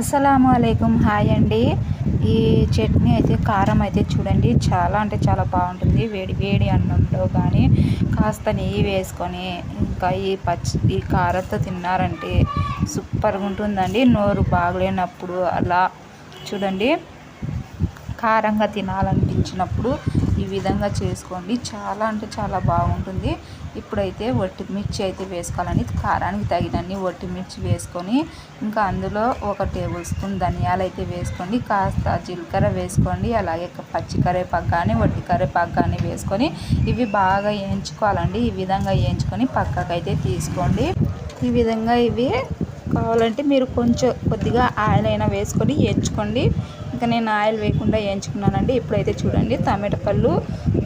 అస్సలం అయికం హాయ్ అండి. ఈ చట్నీ అయితే కారం అయితే చూడండి. చాలా అంటే చాలా బాగుంటుంది. వేడి వేడి అన్నంలో కానీ కాస్త నెయ్యి వేసుకొని ఇంకా ఈ పచ్చి ఈ కారంతో తిన్నారంటే సూపర్గా ఉంటుందండి. నోరు బాగలేనప్పుడు అలా చూడండి. కారంగా తినాలనిపించినప్పుడు ఈ విధంగా చేసుకోండి. చాలా అంటే చాలా బాగుంటుంది. ఇప్పుడైతే వట్టి మిర్చి అయితే వేసుకోవాలని కారానికి తగినన్ని వట్టి మిర్చి వేసుకొని ఇంకా అందులో ఒక టేబుల్ స్పూన్ ధనియాలు అయితే వేసుకోండి. కాస్త జీలకర్ర వేసుకోండి. అలాగే పచ్చి కరేపాకు కానీ వట్టి కరేపాకు కానీ వేసుకొని ఇవి బాగా వేయించుకోవాలండి ఈ విధంగా వేయించుకొని పక్కకైతే తీసుకోండి. ఈ విధంగా ఇవి కావాలంటే మీరు కొంచెం కొద్దిగా ఆయిల్ అయినా వేసుకొని వేయించుకోండి ఇంకా నేను ఆయిల్ వేయకుండా వేయించుకున్నానండి. ఇప్పుడైతే చూడండి టమాటా పళ్ళు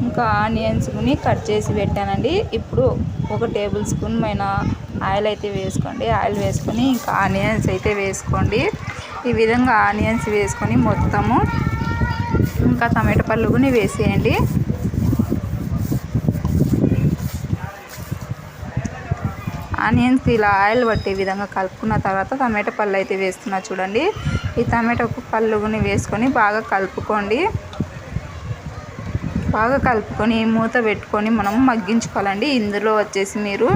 ఇంకా ఆనియన్స్ని కట్ చేసి పెట్టానండి. ఇప్పుడు ఒక టేబుల్ స్పూన్ పైన ఆయిల్ అయితే వేసుకోండి. ఆయిల్ వేసుకొని ఇంకా ఆనియన్స్ అయితే వేసుకోండి. ఈ విధంగా ఆనియన్స్ వేసుకొని మొత్తము ఇంకా టమాటా పళ్ళు వేసేయండి. ఆనియన్స్కి ఇలా ఆయిల్ పట్టే విధంగా కలుపుకున్న తర్వాత టమాటా పళ్ళు అయితే వేస్తున్నా చూడండి. ఈ టమాటా పళ్ళుని వేసుకొని బాగా కలుపుకోండి. బాగా కలుపుకొని మూత పెట్టుకొని మనం మగ్గించుకోవాలండి. ఇందులో వచ్చేసి మీరు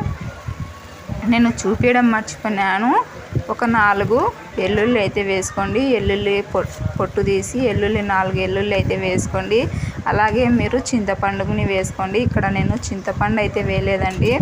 నేను చూపించడం మర్చిపోయాను ఒక నాలుగు ఎల్లుల్లి అయితే వేసుకోండి. ఎల్లుల్లి పొట్టు తీసి ఎల్లుల్లి నాలుగు ఎల్లుల్లి అయితే వేసుకోండి. అలాగే మీరు చింతపండుని వేసుకోండి. ఇక్కడ నేను చింతపండు అయితే వేయలేదండి.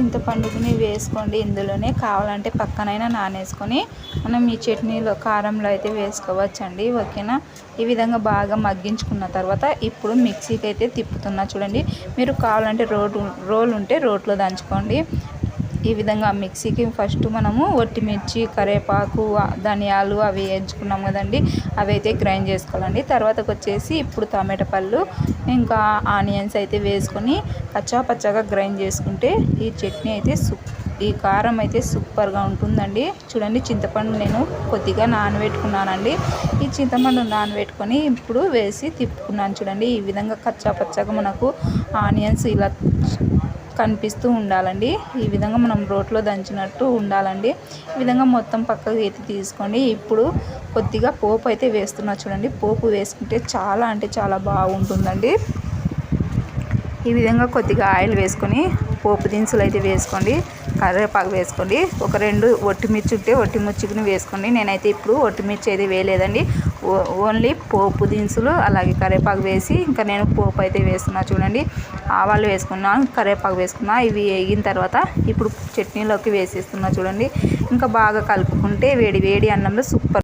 చింతపండుని వేసుకోండి. ఇందులోనే కావాలంటే పక్కనైనా నానేసుకొని మనం ఈ చట్నీలో కారంలో అయితే వేసుకోవచ్చండి. ఓకేనా? ఈ విధంగా బాగా మగ్గించుకున్న తర్వాత ఇప్పుడు మిక్సీకి అయితే తిప్పుతున్నా చూడండి. మీరు కావాలంటే రోడ్ రోల్ ఉంటే రోట్లో దంచుకోండి. ఈ విధంగా మిక్సీకి ఫస్ట్ మనము ఒట్టిమిర్చి కరివేపాకు ధనియాలు అవి వేయించుకున్నాం కదండి. అవి అయితే గ్రైండ్ చేసుకోవాలండి. తర్వాతకు వచ్చేసి ఇప్పుడు టమాటా పళ్ళు ఇంకా ఆనియన్స్ అయితే వేసుకొని పచ్చా పచ్చగా గ్రైండ్ చేసుకుంటే ఈ చట్నీ అయితే సూప్ ఈ కారం అయితే సూపర్గా ఉంటుందండి. చూడండి చింతపండు నేను కొద్దిగా నానబెట్టుకున్నానండి. ఈ చింతపండు నానబెట్టుకొని ఇప్పుడు వేసి తిప్పుకున్నాను చూడండి. ఈ విధంగా కచ్చా పచ్చగా మనకు ఆనియన్స్ ఇలా కనిపిస్తూ ఉండాలండి. ఈ విధంగా మనం రోట్లో దంచినట్టు ఉండాలండి. ఈ విధంగా మొత్తం పక్కకు ఎత్తి తీసుకోండి. ఇప్పుడు కొద్దిగా పోపు అయితే వేస్తున్నా చూడండి. పోపు వేసుకుంటే చాలా అంటే చాలా బాగుంటుందండి. ఈ విధంగా కొద్దిగా ఆయిల్ వేసుకొని పోపు దినుసులు అయితే వేసుకోండి. కరివేపాకు వేసుకోండి. ఒక రెండు ఒట్టిమిర్చి ఉంటే ఒట్టిమిర్చిని వేసుకోండి. నేనైతే ఇప్పుడు ఒట్టిమిర్చి అయితే వేయలేదండి. ఓన్లీ పోపు దినుసులు అలాగే కరివేపాకు వేసి ఇంకా నేను పోపు అయితే వేస్తున్నా చూడండి. ఆవాలు వేసుకున్నాను కరివేపాకు వేసుకున్నా ఇవి వేగిన తర్వాత ఇప్పుడు చట్నీలోకి వేసేస్తున్నా చూడండి. ఇంకా బాగా కలుపుకుంటే వేడి వేడి అన్నంలో సూపర్